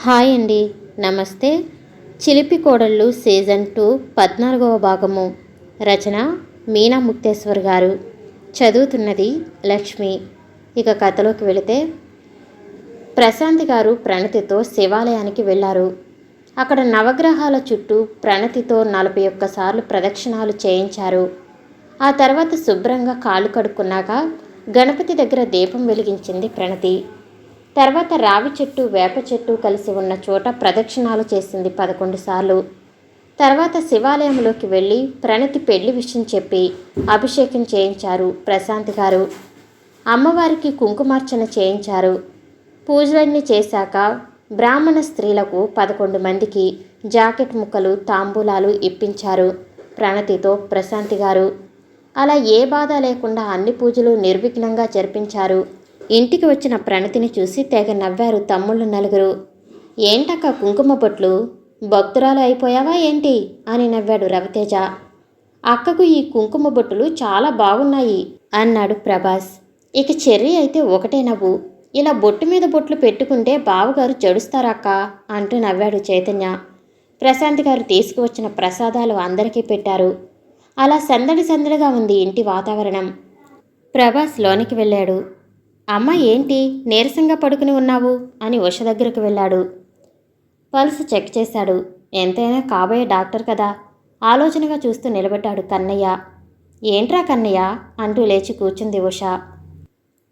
Hi అండి. నమస్తే. చిలిపి కోడళ్ళు సీజన్ టూ పద్నాలుగవ భాగము. రచన మీనా ముక్తేశ్వర్ గారు. చదువుతున్నది లక్ష్మి. ఇక కథలోకి వెళితే ప్రశాంతి గారు ప్రణతితో శివాలయానికి వెళ్ళారు. అక్కడ నవగ్రహాల చుట్టూ ప్రణతితో నలభై ఒక్కసార్లు ప్రదక్షిణాలు చేయించారు. ఆ తర్వాత శుభ్రంగా కాళ్ళు కడుక్కున్నాక గణపతి దగ్గర దీపం వెలిగించింది ప్రణతి. తర్వాత రావి చెట్టు వేప చెట్టు కలిసి ఉన్న చోట ప్రదక్షిణాలు చేసింది పదకొండు సార్లు. తర్వాత శివాలయంలోకి వెళ్ళి ప్రణతి పెళ్ళి విషయం చెప్పి అభిషేకం చేయించారు ప్రశాంత్ గారు. అమ్మవారికి కుంకుమార్చన చేయించారు. పూజలన్నీ చేశాక బ్రాహ్మణ స్త్రీలకు పదకొండు మందికి జాకెట్ ముక్కలు తాంబూలాలు ఇప్పించారు ప్రణతితో ప్రశాంతి గారు. అలా ఏ బాధ లేకుండా అన్ని పూజలు నిర్విఘ్నంగా జరిపించారు. ఇంటికి వచ్చిన ప్రణతిని చూసి తెగ నవ్వారు తమ్ముళ్ళు నలుగురు. ఏంటక్క కుంకుమ బొట్లు? భక్తురాలు అయిపోయావా ఏంటి? అని నవ్వాడు రవితేజ. అక్కకు ఈ కుంకుమ బొట్టులు చాలా బాగున్నాయి అన్నాడు ప్రభాస్. ఇక చెర్రీ అయితే ఒకటే నవ్వు. ఇలా బొట్టు మీద బొట్లు పెట్టుకుంటే బావగారు చెడుస్తారక్క అంటూ నవ్వాడు చైతన్య. ప్రశాంత్ గారు తీసుకువచ్చిన ప్రసాదాలు అందరికీ పెట్టారు. అలా సందడి సందడిగా ఉంది ఇంటి వాతావరణం. ప్రభాస్ లోనికి వెళ్ళాడు. అమ్మ ఏంటి నీరసంగా పడుకుని ఉన్నావు అని ఉష దగ్గరకు వెళ్ళాడు. పల్స్ చెక్ చేశాడు. ఎంతైనా కాబోయే డాక్టర్ కదా. ఆలోచనగా చూస్తూ నిలబడ్డాడు కన్నయ్య. ఏంట్రా కన్నయ్య? అంటూ లేచి కూర్చుంది ఉష.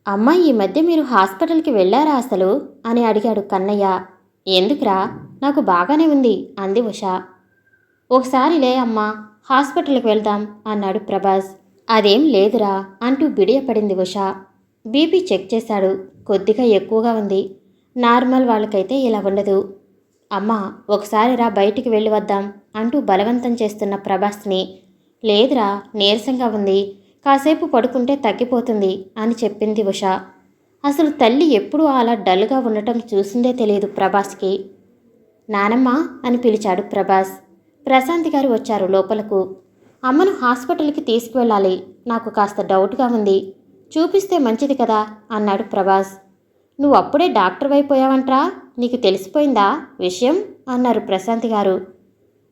అమ్మ ఈ మధ్య మీరు హాస్పిటల్కి వెళ్ళారా అసలు? అని అడిగాడు కన్నయ్య. ఎందుకురా? నాకు బాగానే ఉంది అంది ఉష. ఒకసారి లే అమ్మా హాస్పిటల్కి వెళ్దాం అన్నాడు ప్రభాస్. అదేం లేదురా అంటూ బిడియపడింది ఉష. బీపీ చెక్ చేశాడు. కొద్దిగా ఎక్కువగా ఉంది. నార్మల్ వాళ్ళకైతే ఇలా ఉండదు. అమ్మా ఒకసారి రా బయటికి వెళ్ళి వద్దాం అంటూ బలవంతం చేస్తున్న ప్రభాస్ని. లేదురా నీరసంగా ఉంది. కాసేపు పడుకుంటే తగ్గిపోతుంది అని చెప్పింది ఉష. అసలు తల్లి ఎప్పుడూ అలా డల్గా ఉండటం చూసిందే తెలియదు ప్రభాస్కి. నానమ్మ అని పిలిచాడు ప్రభాస్. ప్రశాంత్ గారు వచ్చారు లోపలకు. అమ్మను హాస్పిటల్కి తీసుకువెళ్ళాలి. నాకు కాస్త డౌట్గా ఉంది. చూపిస్తే మంచిది కదా అన్నాడు ప్రభాస్. నువ్వు అప్పుడే డాక్టర్ అయిపోయావంట్రా నీకు తెలిసిపోయిందా విషయం? అన్నారు ప్రశాంత్ గారు.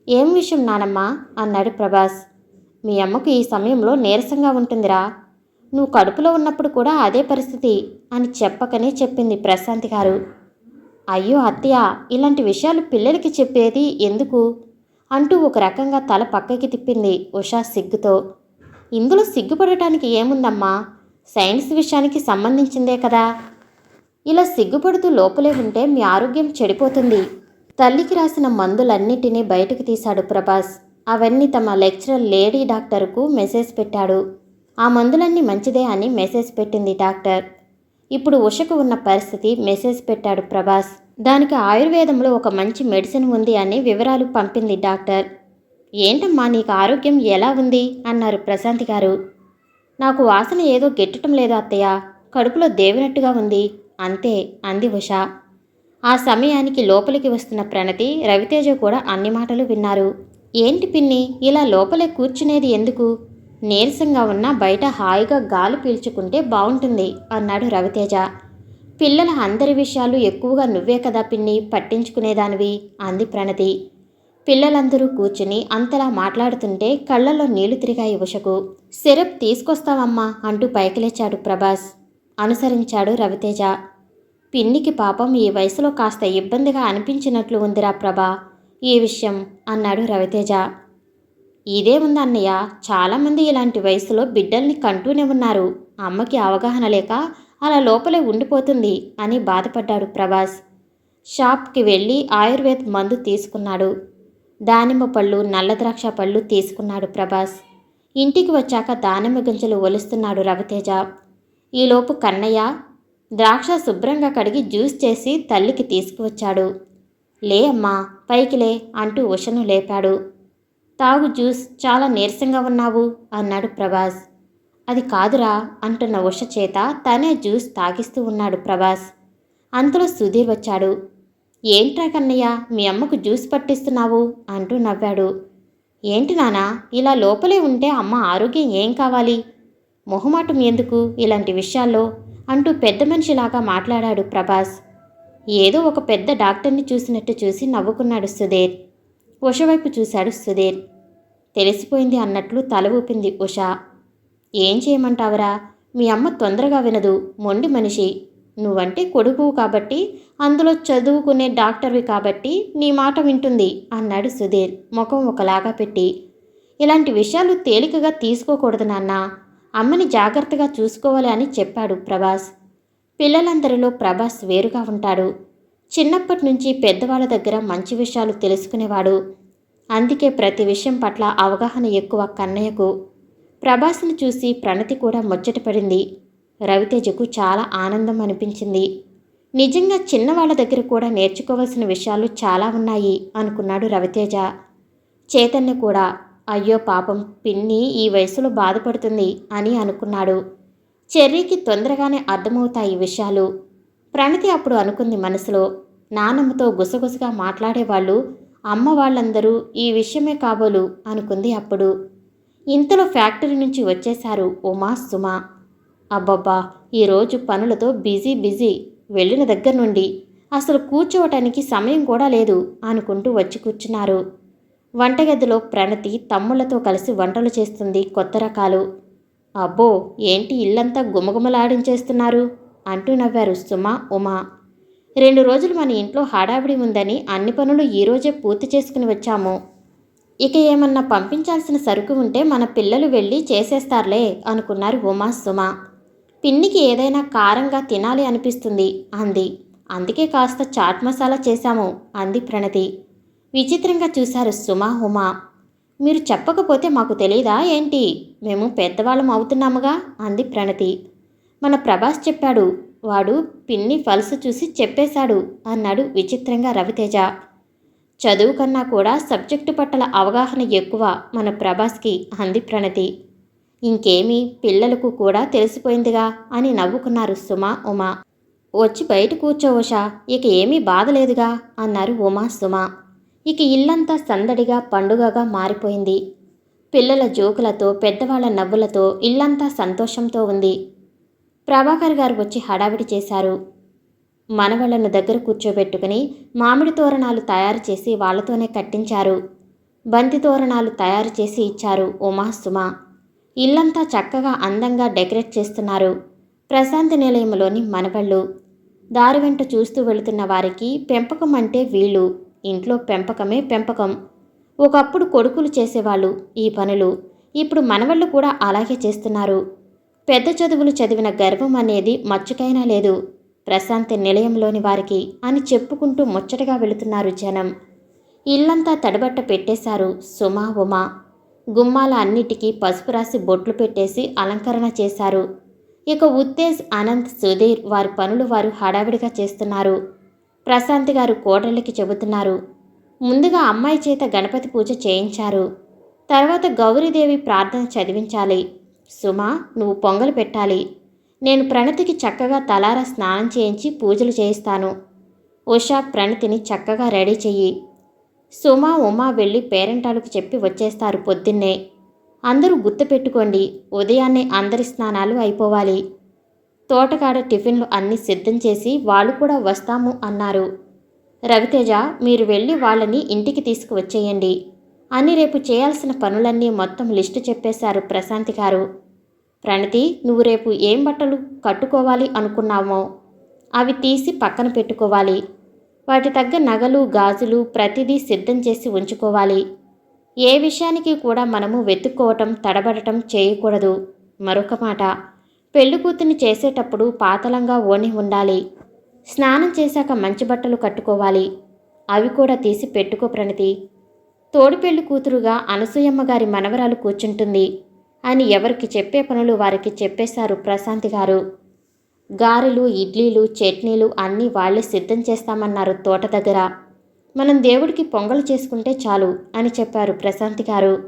ఏం విషయం నానమ్మ? అన్నాడు ప్రభాస్. మీ అమ్మకు ఈ సమయంలో నీరసంగా ఉంటుందిరా. నువ్వు కడుపులో ఉన్నప్పుడు కూడా అదే పరిస్థితి అని చెప్పకనే చెప్పింది ప్రశాంతి గారు. అయ్యో అత్తయ్య ఇలాంటి విషయాలు పిల్లలకి చెప్పేది ఎందుకు? అంటూ ఒక రకంగా తల పక్కకి తిప్పింది ఉషా సిగ్గుతో. ఇందులో సిగ్గుపడటానికి ఏముందమ్మా? సైన్స్ విషయానికి సంబంధించిందే కదా. ఇలా సిగ్గుపడుతూ లోపలే ఉంటే మీ ఆరోగ్యం చెడిపోతుంది. తల్లికి రాసిన మందులన్నిటినీ బయటకు తీశాడు ప్రభాస్. అవన్నీ తమ లెక్చరర్ లేడీ డాక్టర్కు మెసేజ్ పెట్టాడు. ఆ మందులన్నీ మంచిదే అని మెసేజ్ పెట్టింది డాక్టర్. ఇప్పుడు ఉషకు ఉన్న పరిస్థితి మెసేజ్ పెట్టాడు ప్రభాస్. దానికి ఆయుర్వేదంలో ఒక మంచి మెడిసిన్ ఉంది అని వివరాలు పంపింది డాక్టర్. ఏంటమ్మా నీకు ఆరోగ్యం ఎలా ఉంది? అన్నారు ప్రశాంత్ గారు. నాకు వాసన ఏదో గెట్టడం లేదు అత్తయ్య. కడుపులో దేవినట్టుగా ఉంది. అంతే అంది ఉష. ఆ సమయానికి లోపలికి వస్తున్న ప్రణతి రవితేజ కూడా అన్ని మాటలు విన్నారు. ఏంటి పిన్ని ఇలా లోపలే కూర్చునేది ఎందుకు? నీరసంగా ఉన్నా బయట హాయిగా గాలి పీల్చుకుంటే బాగుంటుంది అన్నాడు రవితేజ. పిల్లల అందరి విషయాలు ఎక్కువగా నువ్వే కదా పిన్ని పట్టించుకునేదానివి అంది ప్రణతి. పిల్లలందరూ కూర్చుని అంతలా మాట్లాడుతుంటే కళ్ళల్లో నీళ్ళు తిరిగాయి ఉషకు. సిరప్ తీసుకొస్తావమ్మా అంటూ పైకి లేచాడు ప్రభాస్. అనుసరించాడు రవితేజ. పిన్నికి పాపం ఈ వయసులో కాస్త ఇబ్బందిగా అనిపించినట్లు ఉందిరా ప్రభా ఈ విషయం అన్నాడు రవితేజ. ఇదే ఉంది అన్నయ్య చాలామంది ఇలాంటి వయసులో బిడ్డల్ని కంటూనే ఉన్నారు. అమ్మకి అవగాహన లేక అలా లోపలే ఉండిపోతుంది అని బాధపడ్డాడు ప్రభాస్. షాప్కి వెళ్ళి ఆయుర్వేద్ మందు తీసుకున్నాడు. దానిమ్మ పళ్ళు నల్ల ద్రాక్ష పళ్ళు తీసుకున్నాడు ప్రభాస్. ఇంటికి వచ్చాక దానిమ్మ గింజలు ఒలుస్తున్నాడు రవితేజ. ఈలోపు కన్నయ్య ద్రాక్ష శుభ్రంగా కడిగి జ్యూస్ చేసి తల్లికి తీసుకువచ్చాడు. లే అమ్మా పైకి లే అంటూ ఉషను లేపాడు. తాగు జ్యూస్ చాలా నీరసంగా ఉన్నావు అన్నాడు ప్రభాస్. అది కాదురా అంటున్న ఉష చేత తనే జ్యూస్ తాగిస్తూ ఉన్నాడు ప్రభాస్. అంతలో సుధీర్ వచ్చాడు. ఏంట్రా కన్నయ్య మీ అమ్మకు జ్యూస్ పట్టిస్తున్నావు? అంటూ నవ్వాడు. ఏంటి నానా ఇలా లోపలే ఉంటే అమ్మ ఆరోగ్యం ఏం కావాలి? మొహమాటం ఎందుకు ఇలాంటి విషయాల్లో? అంటూ పెద్ద మనిషిలాగా మాట్లాడాడు ప్రభాస్. ఏదో ఒక పెద్ద డాక్టర్ని చూసినట్టు చూసి నవ్వుకున్నాడు సుధీర్. ఉష వైపు చూశాడు సుధీర్. తెలిసిపోయింది అన్నట్లు తల ఊపింది ఉష. ఏం చేయమంటావరా? మీ అమ్మ తొందరగా వినదు మొండి మనిషి. నువ్వంటే కొడుకు కాబట్టి అందులో చదువుకునే డాక్టర్వి కాబట్టి నీ మాట వింటుంది అన్నాడు సుధీర్ ముఖం ఒకలాగా పెట్టి. ఇలాంటి విషయాలు తేలికగా తీసుకోకూడదు నాన్న. అమ్మని జాగ్రత్తగా చూసుకోవాలి అని చెప్పాడు ప్రభాస్. పిల్లలందరిలో ప్రభాస్ వేరుగా ఉంటాడు. చిన్నప్పటి నుంచి పెద్దవాళ్ళ దగ్గర మంచి విషయాలు తెలుసుకునేవాడు. అందుకే ప్రతి విషయం పట్ల అవగాహన ఎక్కువ కన్నయ్యకు. ప్రభాస్ను చూసి ప్రణతి కూడా ముచ్చటపడింది రవితేజకు చాలా ఆనందం అనిపించింది. నిజంగా చిన్నవాళ్ళ దగ్గర కూడా నేర్చుకోవాల్సిన విషయాలు చాలా ఉన్నాయి అనుకున్నాడు రవితేజ. చైతన్య కూడా అయ్యో పాపం పిన్ని ఈ వయసులో బాధపడుతుంది అని అనుకున్నాడు. చెర్రీకి తొందరగానే అర్థమవుతాయి ఈ విషయాలు. ప్రణతి అప్పుడు అనుకుంది మనసులో నానమ్మతో గుసగుసగా మాట్లాడేవాళ్ళు అమ్మ వాళ్ళందరూ ఈ విషయమే కాబోలు అనుకుంది అప్పుడు. ఇంతలో ఫ్యాక్టరీ నుంచి వచ్చేశారు ఉమా సుమా. అబ్బబ్బా ఈరోజు పనులతో బిజీ బిజీ. వెళ్ళిన దగ్గర నుండి. అసలు కూర్చోవటానికి సమయం కూడా లేదు అనుకుంటూ వచ్చి కూర్చున్నారు. వంటగదిలో ప్రణతి తమ్ముళ్ళతో కలిసి వంటలు చేస్తుంది కొత్త రకాలు. అబ్బో ఏంటి ఇల్లంతా గుమగుమలాడించేస్తున్నారు? అంటూ నవ్వారు సుమ ఉమా. రెండు రోజులు మన ఇంట్లో హడావిడి ఉందని అన్ని పనులు ఈరోజే పూర్తి చేసుకుని వచ్చాము. ఇక ఏమన్నా పంపించాల్సిన సరుకు ఉంటే మన పిల్లలు వెళ్ళి చేసేస్తారులే అనుకున్నారు ఉమా సుమ. పిన్నికి ఏదైనా కారంగా తినాలి అనిపిస్తుంది అంది. అందుకే కాస్త చాట్ మసాలా చేశాము అంది ప్రణతి. విచిత్రంగా చూశారు సుమా హుమా. మీరు చెప్పకపోతే మాకు తెలియదా ఏంటి? మేము పెద్దవాళ్ళం అవుతున్నాముగా అంది ప్రణతి. మన ప్రభాస్ చెప్పాడు వాడు పిన్ని ఫల్స్ చూసి చెప్పేశాడు అన్నాడు విచిత్రంగా రవితేజ. చదువు కన్నా కూడా సబ్జెక్టు పట్ల అవగాహన ఎక్కువ మన ప్రభాస్కి అంది ప్రణతి. ఇంకేమీ పిల్లలకు కూడా తెలిసిపోయిందిగా అని నవ్వుకున్నారు సుమ ఉమా. వచ్చి బయట కూర్చోవుషా ఇక ఏమీ బాధ లేదుగా అన్నారు ఉమా సుమ. ఇక ఇల్లంతా సందడిగా పండుగగా మారిపోయింది. పిల్లల జోకులతో పెద్దవాళ్ళ నవ్వులతో ఇల్లంతా సంతోషంతో ఉంది. ప్రభాకర్ గారు వచ్చి హడావిడి చేశారు. మనవళ్ళను దగ్గర కూర్చోబెట్టుకుని మామిడి తోరణాలు తయారు చేసి వాళ్ళతోనే కట్టించారు. బంతి తోరణాలు తయారు చేసి ఇచ్చారు ఉమా సుమ. ఇల్లంతా చక్కగా అందంగా డెకరేట్ చేస్తున్నారు. ప్రశాంతి నిలయంలోని మనవళ్ళు. దారి వెంట చూస్తూ వెళుతున్న వారికి పెంపకం అంటే వీళ్ళు. ఇంట్లో పెంపకమే పెంపకం. ఒకప్పుడు కొడుకులు చేసేవాళ్ళు ఈ పనులు. ఇప్పుడు మనవళ్ళు కూడా అలాగే చేస్తున్నారు. పెద్ద చదువులు చదివిన గర్వం అనేది మచ్చుకైనా లేదు. ప్రశాంతి నిలయంలోని వారికి అని చెప్పుకుంటూ ముచ్చటగా వెళుతున్నారు జనం. ఇల్లంతా తడబట్ట పెట్టేశారు సుమా ఉమా. గుమ్మాల అన్నిటికీ పసుపు రాసి బొట్లు పెట్టేసి అలంకరణ చేశారు. ఇక ఉత్తేజ్ అనంత్ సుధీర్ వారి పనులు వారు హడావిడిగా చేస్తున్నారు. ప్రశాంతి గారు కోడలికి చెబుతున్నారు. ముందుగా అమ్మాయి చేత గణపతి పూజ చేయించారు. తర్వాత గౌరీదేవి ప్రార్థన చదివించాలి. సుమా నువ్వు పొంగలు పెట్టాలి. నేను ప్రణతికి చక్కగా తలారా స్నానం చేయించి పూజలు చేయిస్తాను. ఉషా ప్రణతిని చక్కగా రెడీ చెయ్యి. సుమా ఉమా వెళ్ళి పేరెంటాలకు చెప్పి వచ్చేస్తారు పొద్దున్నే. అందరూ గుర్తుపెట్టుకోండి ఉదయాన్నే అందరి స్నానాలు అయిపోవాలి. తోటకాడ టిఫిన్లు అన్నీ సిద్ధం చేసి వాళ్ళు కూడా వస్తాము అన్నారు. రవితేజ మీరు వెళ్ళి వాళ్ళని ఇంటికి తీసుకువచ్చేయండి. అని రేపు చేయాల్సిన పనులన్నీ మొత్తం లిస్టు చెప్పేశారు ప్రశాంతి గారు. ప్రణతి నువ్వు రేపు ఏం బట్టలు కట్టుకోవాలి అనుకున్నామో అవి తీసి పక్కన పెట్టుకోవాలి. వాటి తగ్గ నగలు గాజులు ప్రతిదీ సిద్ధం చేసి ఉంచుకోవాలి. ఏ విషయానికి కూడా మనము వెతుక్కోవటం తడబడటం చేయకూడదు. మరొక మాట పెళ్ళి చేసేటప్పుడు పాతలంగా ఓని ఉండాలి. స్నానం చేశాక మంచి బట్టలు కట్టుకోవాలి. అవి కూడా తీసి పెట్టుకో ప్రణతి. తోడి పెళ్ళి కూతురుగా అనసూయమ్మ గారి మనవరాలు కూర్చుంటుంది అని ఎవరికి చెప్పే పనులు వారికి చెప్పేశారు ప్రశాంతి గారు. గారెలు ఇడ్లీలు చట్నీలు అన్నీ వాళ్ళే సిద్ధం చేస్తామన్నారు తోట దగ్గర. మనం దేవుడికి పొంగలు చేసుకుంటే చాలు అని చెప్పారు ప్రశాంతి గారు.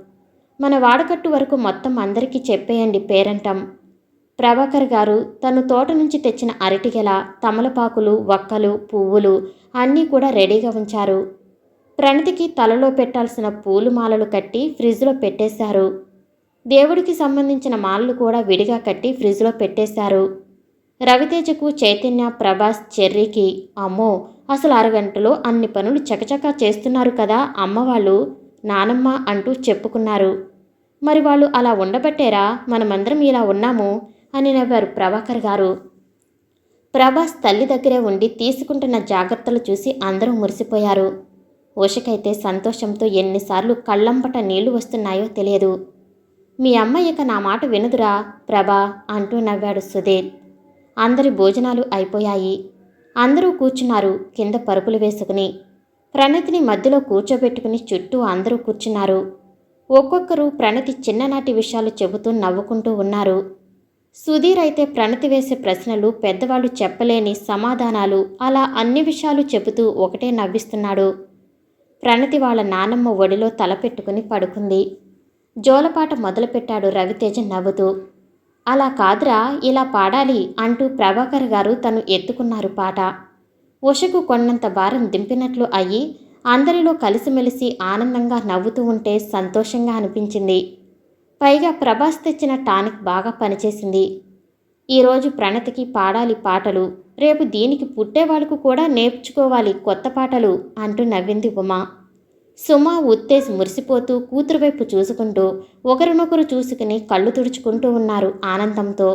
మన వాడకట్టు వరకు మొత్తం అందరికీ చెప్పేయండి పేరంటం. ప్రభాకర్ గారు తను తోట నుంచి తెచ్చిన అరటిగెల తమలపాకులు వక్కలు పువ్వులు అన్నీ కూడా రెడీగా ఉంచారు. ప్రణతికి తలలో పెట్టాల్సిన పూలు మాలలు కట్టి ఫ్రిడ్జ్లో పెట్టేశారు. దేవుడికి సంబంధించిన మాలలు కూడా విడిగా కట్టి ఫ్రిడ్జ్లో పెట్టేశారు. రవితేజకు చైతన్య ప్రభాస్ చెర్రీకి అమ్మో అసలు అరగంటలో అన్ని పనులు చకచకా చేస్తున్నారు కదా అమ్మవాళ్ళు నానమ్మ అంటూ చెప్పుకున్నారు. మరి వాళ్ళు అలా ఉండబట్టేరా? మనమందరం ఇలా ఉన్నాము అని నవ్వారు ప్రభాకర్ గారు. ప్రభాస్ తల్లి దగ్గరే ఉండి తీసుకుంటున్న జాగ్రత్తలు చూసి అందరూ మురిసిపోయారు. ఉషకైతే సంతోషంతో ఎన్నిసార్లు కళ్ళంపట నీళ్ళు వస్తున్నాయో తెలియదు. మీ అమ్మ ఇక నా మాట వినుదురా ప్రభా అంటూ నవ్వాడు సుధీర్. అందరి భోజనాలు అయిపోయాయి. అందరూ కూర్చున్నారు కింద పరుపులు వేసుకుని. ప్రణతిని మధ్యలో కూర్చోబెట్టుకుని చుట్టూ అందరూ కూర్చున్నారు. ఒక్కొక్కరు ప్రణతి చిన్ననాటి విషయాలు చెబుతూ నవ్వుకుంటూ ఉన్నారు. సుధీర్ అయితే ప్రణతి వేసే ప్రశ్నలు పెద్దవాళ్ళు చెప్పలేని సమాధానాలు అలా అన్ని విషయాలు చెబుతూ ఒకటే నవ్విస్తున్నాడు. ప్రణతి వాళ్ళ నానమ్మ ఒడిలో తల పెట్టుకుని పడుకుంది. జోలపాట మొదలుపెట్టాడు రవితేజ నవ్వుతూ. అలా కాదురా ఇలా పాడాలి అంటూ ప్రభాకర్ గారు తను ఎత్తుకున్నారు పాట. ఉషకు కొన్నంత భారం దింపినట్లు అయ్యి అందరిలో కలిసిమెలిసి ఆనందంగా నవ్వుతూ ఉంటే సంతోషంగా అనిపించింది. పైగా ప్రభాస్ తెచ్చిన టానిక్ బాగా పనిచేసింది. ఈరోజు ప్రణతికి పాడాలి పాటలు రేపు దీనికి పుట్టేవాళ్ళకు కూడా నేర్చుకోవాలి కొత్త పాటలు అంటూ నవ్వింది ఉమా. సుమ ఉత్తేజ్ మురిసిపోతూ కూతురు వైపు చూసుకుంటూ ఒకరినొకరు చూసుకుని కళ్ళు తుడుచుకుంటూ ఉన్నారు ఆనందంతో.